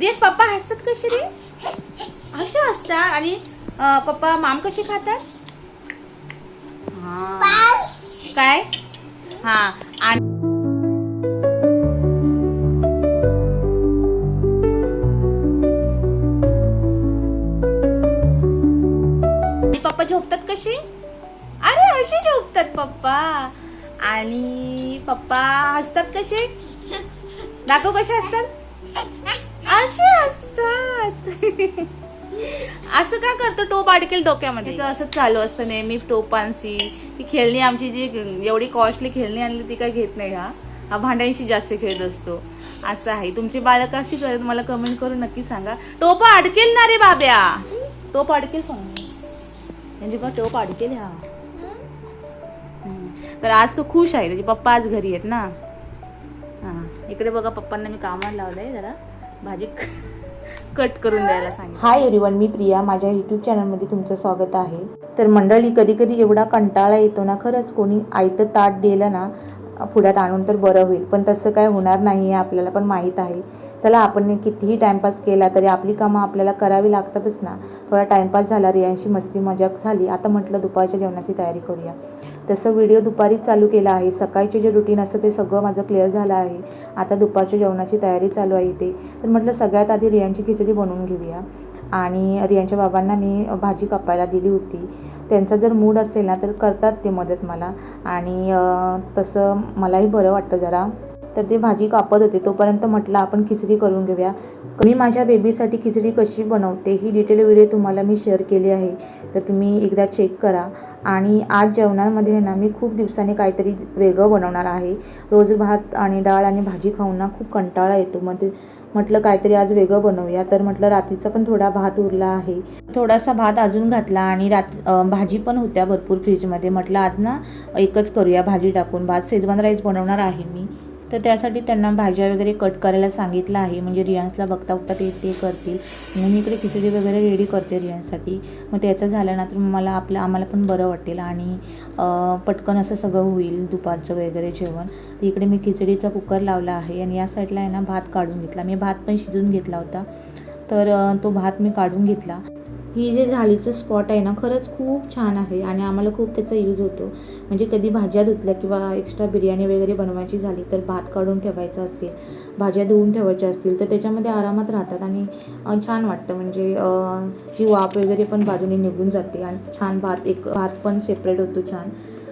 देश पप्पा हसतात कसे रे असे हसतात. आणि पप्पा माम कशी खातात? हा. काय? हा. आणि आणि पप्पा झोपतात कशी? अरे असे झोपतात पप्पा. आणि पप्पा हसतात कसे दाखव कसे असतात असे असतात. असं का करतो? टोप अडकेल डोक्यामध्ये. त्याचं असंच चालू असतं नेहमी टोपांशी. ती खेळणी आमची जी एवढी कॉस्टली खेळणी आणली ती काय घेत नाही हा. हा भांड्यांशी जास्त खेळत असतो. असं आहे. तुमची बालक अशी करत मला कमेंट करून नक्की सांगा. टोप अडकेल ना रे बाब्या. टोप अडकेल सांग. म्हणजे बा टोप अडकेल हा. तर आज तो खुश आहे. त्याचे पप्पा आज घरी आहेत ना. हां. इकडे बघा पप्पांना मी कामाला लावलंय जरा. भाजी कट करून द्यायला सांगितलं. हाय एव्हरीवन मी प्रिया. माझ्या यूट्यूब चॅनलमध्ये तुमचं स्वागत आहे. तर मंडळी कधी कधी एवढा कंटाळा येतो ना खरंच कोणी आयतं ताट दिलं ना पुढ्यात आणून तर बरं होईल. पण तसं काय होणार नाही आहे आपल्याला पण माहीत आहे. चला आपण कितीही टाईमपास केला तरी आपली कामं आपल्याला करावी लागतातच ना. थोडा टाईमपास झाला रियांशी मस्ती मजाक झाली. आता म्हटलं दुपारच्या जेवणाची तयारी करूया. तसं व्हिडिओ दुपारीच चालू केला आहे. सकाळचे जे रुटीन असतं ते सगळं माझं क्लिअर झालं आहे. आता दुपारच्या जेवणाची तयारी चालू आहे ते तर म्हटलं सगळ्यात आधी रियांची खिचडी बनवून घेऊया. आणि रियांच्या बाबांना मी भाजी कापायला दिली होती. त्यांचा जर मूड असेल ना तर करतात ते मदत मला. आणि तसं मलाही बरं वाटतं जरा. तर ते भाजी कापत होते. तोपर्यंत म्हटलं आपण खिचडी करून घेऊया. मी माझ्या बेबीसाठी खिचडी कशी बनवते ही डिटेल व्हिडिओ तुम्हाला मी शेअर केली आहे. तर तुम्ही एकदा चेक करा. आणि आज जेवणामध्ये ना मी खूप दिवसांनी काहीतरी वेगळं बनवणार आहे. रोज भात आणि डाळ आणि भाजी खाऊन ना खूप कंटाळा येतो. मग ते म्हटलं काहीतरी आज वेगळं बनवूया. तर म्हटलं रात्रीचा पण थोडा भात उरला आहे. थोडासा भात अजून घातला आणि रात भाजी पण होत्या भरपूर फ्रीजमध्ये म्हटलं आज ना एकच करूया भाजी टाकून. भात शेजवान राईस बनवणार आहे मी. तर त्यासाठी त्यांना भाज्या वगैरे कट करायला सांगितलं आहे. म्हणजे रियान्सला बघता बघता ते ते करतील. आणि मी इकडे खिचडी वगैरे रेडी करते रियान्ससाठी मग त्याचं झालं ना तर मला आपलं आम्हाला पण बरं वाटेल. आणि पटकन असं सगळं होईल दुपारचं वगैरे जेवण. तर इकडे मी खिचडीचा कुकर लावला आहे. आणि या साईडला आहे ना भात काढून घेतला. मी भात पण शिजून घेतला होता. तर तो भात मी काढून घेतला. ही जे झालीचं स्पॉट आहे ना खरंच खूप छान आहे आणि आम्हाला खूप त्याचा यूज होतो. म्हणजे कधी भाज्या धुतल्या किंवा एक्स्ट्रा बिर्याणी वगैरे बनवायची झाली तर भात काढून ठेवायचा असेल भाज्या धुवून ठेवायच्या असतील तर त्याच्यामध्ये आरामात राहतात आणि छान वाटतं. म्हणजे जी वाफ वगैरे पण बाजूने निघून जाते आणि छान भात एक भात पण सेपरेट होतो छान.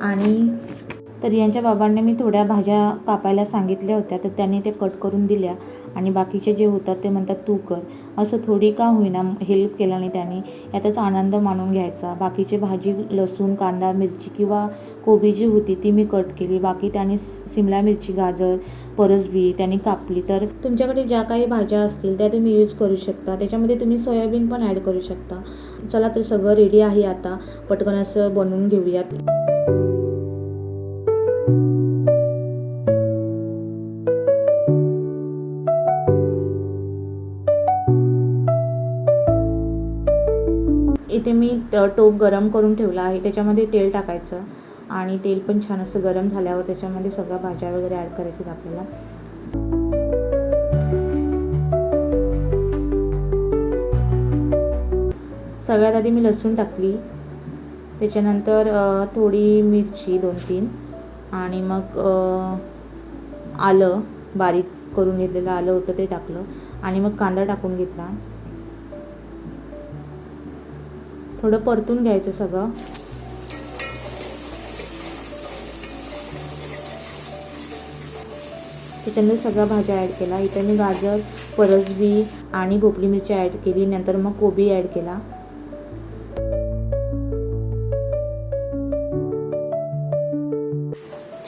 आणि तर यांच्या बाबांनी मी थोड्या भाज्या कापायला सांगितल्या होत्या तर त्यांनी ते कट करून दिल्या. आणि बाकीचे जे होतात ते म्हणतात तू कर. असं थोडी का होईना हेल्प केल्याने त्यांनी यातच आनंद मानून घ्यायचा. बाकीचे भाजी लसूण कांदा मिरची किंवा कोबी जी होती ती मी कट केली. बाकी त्यांनी सिमला मिरची गाजर परसबी त्यांनी कापली. तर तुमच्याकडे ज्या काही भाज्या असतील त्या तुम्ही यूज करू शकता. त्याच्यामध्ये तुम्ही सोयाबीन पण ॲड करू शकता. चला तर सगळं रेडी आहे आता. पटकन असं बनवून घेऊयात. इथे मी टोप गरम करून ठेवला आहे. त्याच्यामध्ये तेल टाकायचं आणि तेल पण छान असं गरम झाल्यावर त्याच्यामध्ये सगळ्या भाज्या वगैरे ॲड करायच्यात आपल्याला. सगळ्यात आधी मी लसूण टाकली. त्याच्यानंतर थोडी मिरची दोन तीन आणि मग आलं बारीक करून घेतलेलं आलं होतं ते टाकलं आणि मग कांदा टाकून घेतला. थोडं परतून घ्यायचं सगळं. त्याच्यानंतर सगळ्या भाज्या ॲड केला इथे मी गाजर परसबी आणि भोपळी मिरची ॲड केली. नंतर मग कोबी ॲड केला.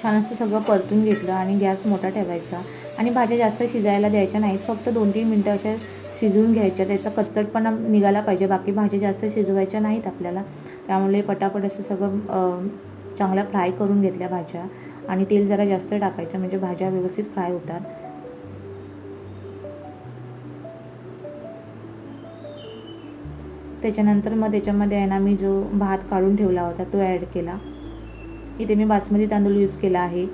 छान असं सगळं परतून घेतलं आणि गॅस मोठा ठेवायचा. आणि भाज्या जास्त शिजायला द्यायच्या नाहीत. फक्त दोन तीन मिनटं अशा शिजवून घ्यायच्या त्याचा कच्चटपणा निघाला पाहिजे. बाकी भाज्या जास्त शिजवायच्या नाहीत आपल्याला. त्यामुळे पटापट असं सगळं चांगल्या फ्राय करून घेतल्या भाज्या आणि तेल जरा जास्त टाकायचं म्हणजे भाज्या व्यवस्थित फ्राय होतात. त्याच्यानंतर मग त्याच्यामध्ये आहे ना मी जो भात काढून ठेवला होता तो ॲड केला. इथे मी बासमती तांदूळ यूज केला आहे.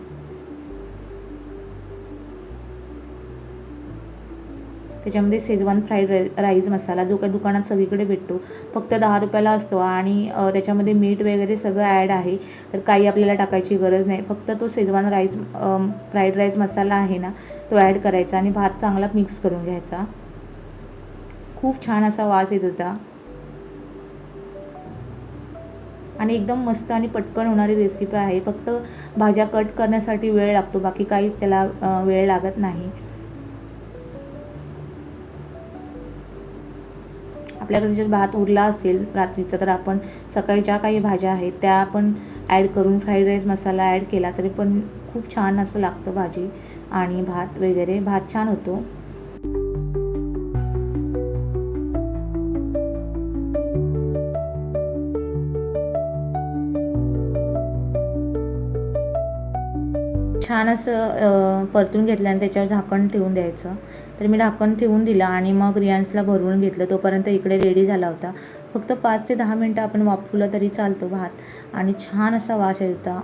त्याच्यामध्ये शेजवान फ्राईड राई राईस मसाला जो काही दुकानात सगळीकडे भेटतो. फक्त दहा रुपयाला असतो आणि त्याच्यामध्ये मीठ वगैरे सगळं ॲड आहे. तर काही आपल्याला टाकायची गरज नाही. फक्त तो Schezwan rice fried rice masala आहे ना तो ॲड करायचा आणि भात चांगला मिक्स करून घ्यायचा. खूप छान असा वास येत होता. आणि एकदम मस्त आणि पटकन होणारी रेसिपी आहे. फक्त भाज्या कट करण्यासाठी वेळ लागतो. बाकी काहीच त्याला वेळ लागत नाही. आपल्याकडे जर भात उरला असेल रात्रीचा तर आपण सकाळी ज्या काही भाज्या आहेत त्या आपण ॲड करून फ्राईड राईस मसाला ॲड केला तरी पण खूप छान असं लागतं भाजी आणि भात वगैरे. भात छान होतो. छान असं परतून घेतलं आणि त्याच्यावर झाकण ठेवून द्यायचं. तर मी ढाकण ठेवून दिलं आणि मग रियान्सला भरवून घेतलं. तोपर्यंत इकडे रेडी झाला होता. फक्त पाच ते दहा मिनटं आपण वापरलं तरी चालतो भात. आणि छान असा वास येत होता.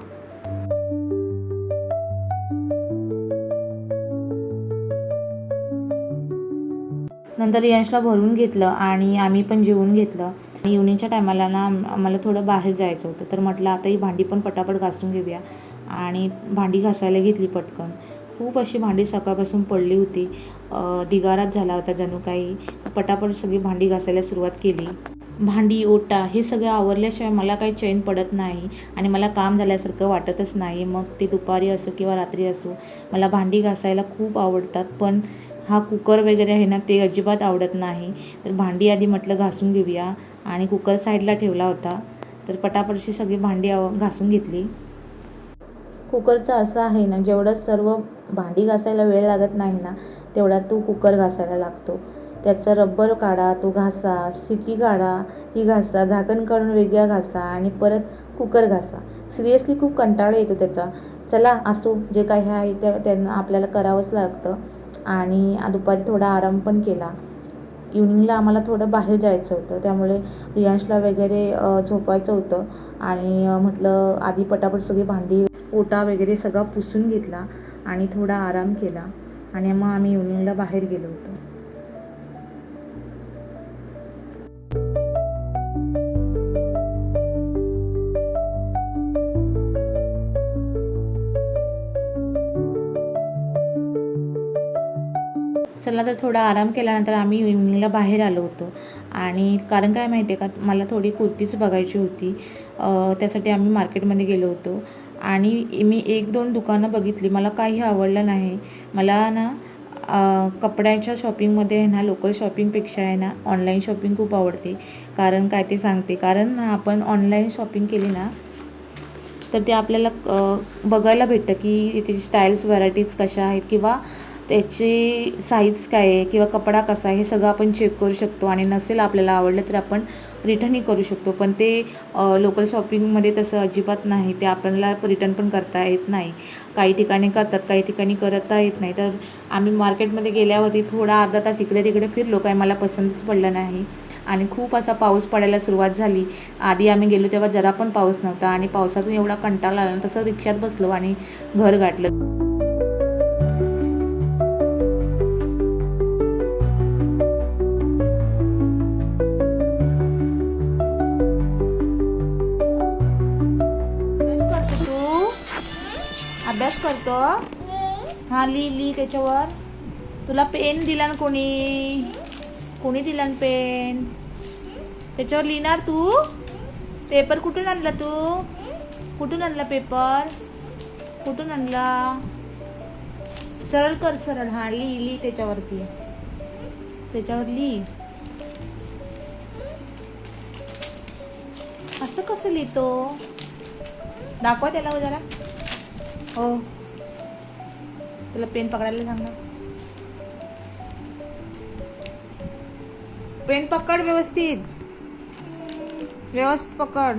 नंतर रियांशला भरून घेतलं आणि आम्ही पण जेवून घेतलं. आणि इव्हनिंगच्या टायमाला ना आम्हाला थोडं बाहेर जायचं होतं. तर म्हटलं आता ही भांडी पण पटापट घासून घेऊया. आणि भांडी घासायला घेतली पटकन. खूप अशी भांडी सकाळपासून पडली होती. ढिगाराच झाला होता जणू काही. पटापट सगळी भांडी घासायला सुरुवात केली. भांडी ओटा हे सगळं आवरल्याशिवाय मला काही चैन पडत नाही आणि मला काम झाल्यासारखं वाटतच नाही. मग ते दुपारी असो किंवा रात्री असो मला भांडी घासायला खूप आवडतात. पण हा कुकर वगैरे आहे ना ते अजिबात आवडत नाही. तर भांडी आधी म्हटलं घासून घेऊया. आणि कुकर साईडला ठेवला होता. तर पटापटशी सगळी भांडी आव- घासून घेतली. कुकरचं असं आहे ना जेवढं सर्व भांडी घासायला वेळ लागत नाही ना तेवढा तो कुकर घासायला लागतो. त्याचा रब्बर काढा तो घासा शिटी काढा ती घासा झाकण काढून वेगळ्या घासा आणि परत कुकर घासा. सिरियसली खूप कंटाळा येतो त्याचा. चला असो जे काही आहे ते त्यांना आपल्याला करावंच लागतं. आणि दुपारी थोडा आराम पण केला. इव्हनिंगला आम्हाला थोडं बाहेर जायचं होतं. त्यामुळे रियांशला वगैरे झोपायचं होतं. आणि म्हटलं आधी पटापट सगळी भांडी ओटा वगैरे सगळा पुसून घेतला आणि थोडा आराम केला. आणि मग आम्ही इव्हनिंगला बाहेर गेलो होतो. चला तर थोडा आराम केल्यानंतर आम्ही इव्हनिंगला बाहेर आलो होतो. आणि कारण काय माहिती आहे का मला थोडी कुर्तीच बघायची होती. त्यासाठी आम्ही मार्केटमध्ये गेलो होतो. आणि मी एक दोन दुकानं बघितली. मला काही आवडलं नाही. मला ना कपड्यांच्या कपड्याच्या शॉपिंगमध्ये आहे ना लोकल शॉपिंगपेक्षा आहे ना ऑनलाईन शॉपिंग खूप आवडते. कारण काय ते सांगते. कारण ना आपण ऑनलाईन शॉपिंग केली ना तर ते आपल्याला बघायला भेटतं की त्याची स्टाईल्स व्हरायटीज कशा आहेत किंवा त्याची साईज काय आहे किंवा कपडा कसा आहे हे सगळं आपण चेक करू शकतो. आणि नसेल आपल्याला आवडलं तर आपण रिटर्नही करू शकतो पण ते लोकल शॉपिंगमध्ये तसं अजिबात नाही. ते आपल्याला रिटर्न पण करता येत नाही. काही ठिकाणी करतात काही ठिकाणी करता येत नाही. तर आम्ही मार्केटमध्ये गेल्यावरती थोडा अर्धा तास इकडे तिकडे फिरलो काय मला पसंतच पडलं नाही. आणि खूप असा पाऊस पडायला सुरुवात झाली. आधी आम्ही गेलो तेव्हा जरा पण पाऊस नव्हता आणि पावसातून एवढा कंटाळा आला तसं रिक्षात बसलो आणि घर गाठलं. करतो? हा ली ली त्याच्यावर. तुला पेन दिला ना कोणी? कोणी दिला ना पेन? त्याच्यावर लिहिणार तू? पेपर कुठून आणला तू? कुठून आणला पेपर? कुठून आणला? सरळ कर सरळ. हा ली ली त्याच्यावरती. त्याच्यावर लिही असं कसं लिहितो? दाखवा त्याला हो जरा. हो. तुला पेन पकडायला सांग ना पेन पकड व्यवस्थित व्यवस्थित पकड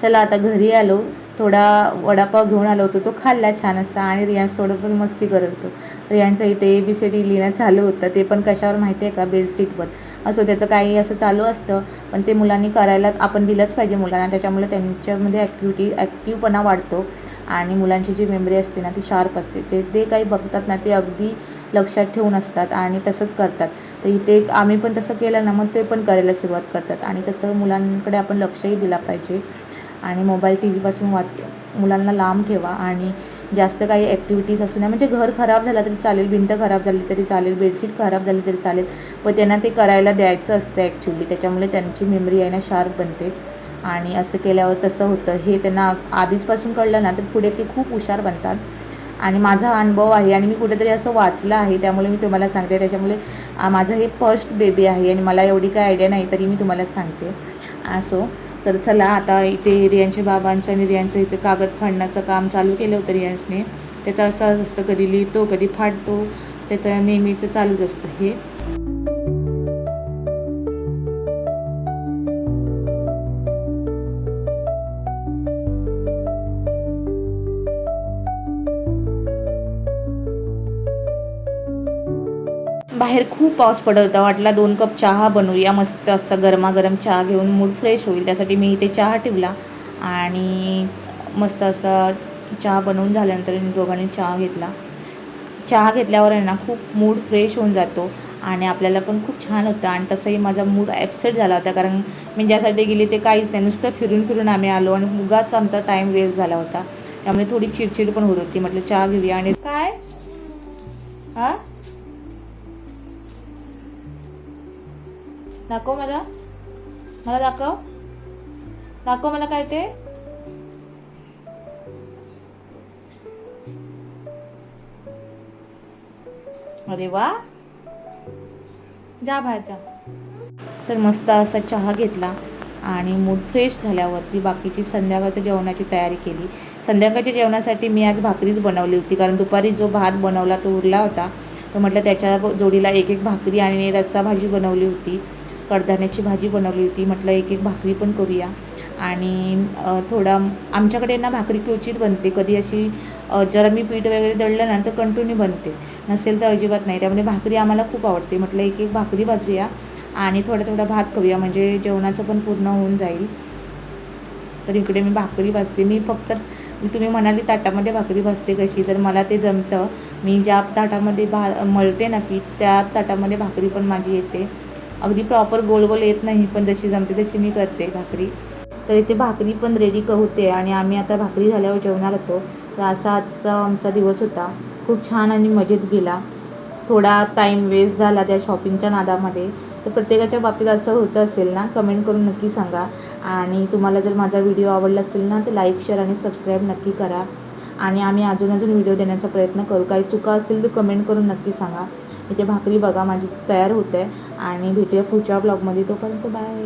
चला आता घरी आलो. थोडा वडापाव घेऊन आलो होतो. तो खाल्ला छान असता आणि रियांश थोडं पण मस्ती करत होतो. रियांच्या इथे ए बी सी डी लिहिणं चालू होतं. ते पण कशावर माहिती आहे का बेडशीटवर असो त्याचं काही असं चालू असतं. पण ते मुलांनी करायला आपण दिलंच पाहिजे मुलांना. त्याच्यामुळे त्यांच्यामध्ये ॲक्टिव्हिटी ॲक्टिव्हपणा वाढतो. आणि मुलांची जी मेमरी असते ना ती शार्प असते. जे ते काही बघतात ना ते अगदी लक्षात ठेवून असतात आणि तसंच करतात. तर इथे एक आम्ही पण तसं केलं ना मग ते पण करायला सुरुवात करतात. आणि तसं मुलांकडे आपण लक्षही दिला पाहिजे. आणि मोबाईल टी व्हीपासून वाच मुलांना लांब ठेवा आणि जास्त काही ॲक्टिव्हिटीज असू नये. म्हणजे घर खराब झालं तरी चालेल भिंत खराब झाली तरी चालेल बेडशीट खराब झाली तरी चालेल पण त्यांना ते करायला द्यायचं असतं ॲक्च्युली त्याच्यामुळे त्यांची मेमरी आहे ना शार्प बनते. आणि असं केल्यावर तसं होतं. हे त्यांना आधीचपासून कळलं ना तर पुढे ते खूप हुशार बनतात. आणि माझा अनुभव आहे आणि मी कुठेतरी असं वाचलं आहे त्यामुळे मी तुम्हाला सांगते. त्याच्यामुळे माझं हे फर्स्ट बेबी आहे आणि मला एवढी काय आयडिया नाही तरी मी तुम्हाला सांगते. असो तर चला आता इथे रियांच्या बाबांचं आणि रियांचं इथे कागद फाडण्याचं काम चालू केलं होतं रियांसने. त्याचं असं असतं कधी लिहितो कधी फाडतो त्याचं नेहमीचं चालूच असतं हे. बाहेर खूप पाऊस पडत होता. वाटला दोन कप चहा बनवूया. मस्त असा गरमागरम चहा घेऊन मूड फ्रेश होईल. त्यासाठी मी इथे चहा ठेवला आणि मस्त असा चहा बनवून झाल्यानंतर मी दोघांनी चहा घेतला. चहा घेतल्यावर आहे ना खूप मूड फ्रेश होऊन जातो आणि आपल्याला पण खूप छान होतं आणि तसंही माझा मूड ॲपसेट झाला होता. कारण मी ज्यासाठी गेली ते काहीच नाही. नुसतं फिरून फिरून आम्ही आलो आणि उगाच आमचा टाईम वेस्ट झाला होता. त्यामुळे थोडी चिडचिड पण होत होती. म्हटलं चहा घेऊया आणि काय? हां? दाखव मला. मला दाखव. दाखव मला काय ते. अरे वा. जा बाहेर जा. तर मस्त असा चहा घेतला आणि मूड फ्रेश झाल्यावरती बाकीची संध्याकाळच्या जेवणाची तयारी केली. संध्याकाळच्या जेवणासाठी मी आज भाकरीच बनवली होती. कारण दुपारी जो भात बनवला तो उरला होता. तर म्हटलं त्याच्या जोडीला एक एक भाकरी आणि रस्सा भाजी बनवली होती. कडधान्याची भाजी बनवली होती. म्हटलं एक एक भाकरी पण करूया. आणि थोडा आमच्याकडे ना भाकरी क्वचित बनते. कधी अशी जरा मी पीठ वगैरे दळलं ना तर कंटिन्यू बनते. नसेल तर अजिबात नाही. त्यामुळे भाकरी आम्हाला खूप आवडते. म्हटलं एक एक भाकरी भाजूया आणि थोडा थोडा भात करूया. म्हणजे जेवणाचं पण पूर्ण होऊन जाईल. तर इकडे मी भाकरी भाजते. मी फक्त तुम्ही म्हणाली ताटामध्ये भाकरी भाजते कशी तर मला ते जमतं. मी ज्या ताटामध्ये भा मळते ना पीठ त्या ताटामध्ये भाकरी पण माझी येते. अगदी प्रॉपर गोल गोल येत नाही पण जशी जमते तशी मी करते भाकरी. तर इथे भाकरी पण रेडी क होते आणि आम्ही आता भाकरी झाल्यावर जेवणार होतो. तर असा आजचा आमचा दिवस होता. खूप छान आणि मजेत गेला. थोडा टाईम वेस्ट झाला त्या शॉपिंगच्या नादामध्ये. तर प्रत्येकाच्या बाबतीत असं होतं असेल ना कमेंट करून नक्की सांगा. आणि तुम्हाला जर माझा व्हिडिओ आवडला असेल ना तर लाईक शेअर आणि सबस्क्राईब नक्की करा. आणि आम्ही अजून अजून व्हिडिओ देण्याचा प्रयत्न करू. काही चुका असतील तर कमेंट करून नक्की सांगा. इथे भाकरी बघा माझी तयार होते. आणि भेटूया पुढच्या ब्लॉगमध्ये तोपर्यंत बाय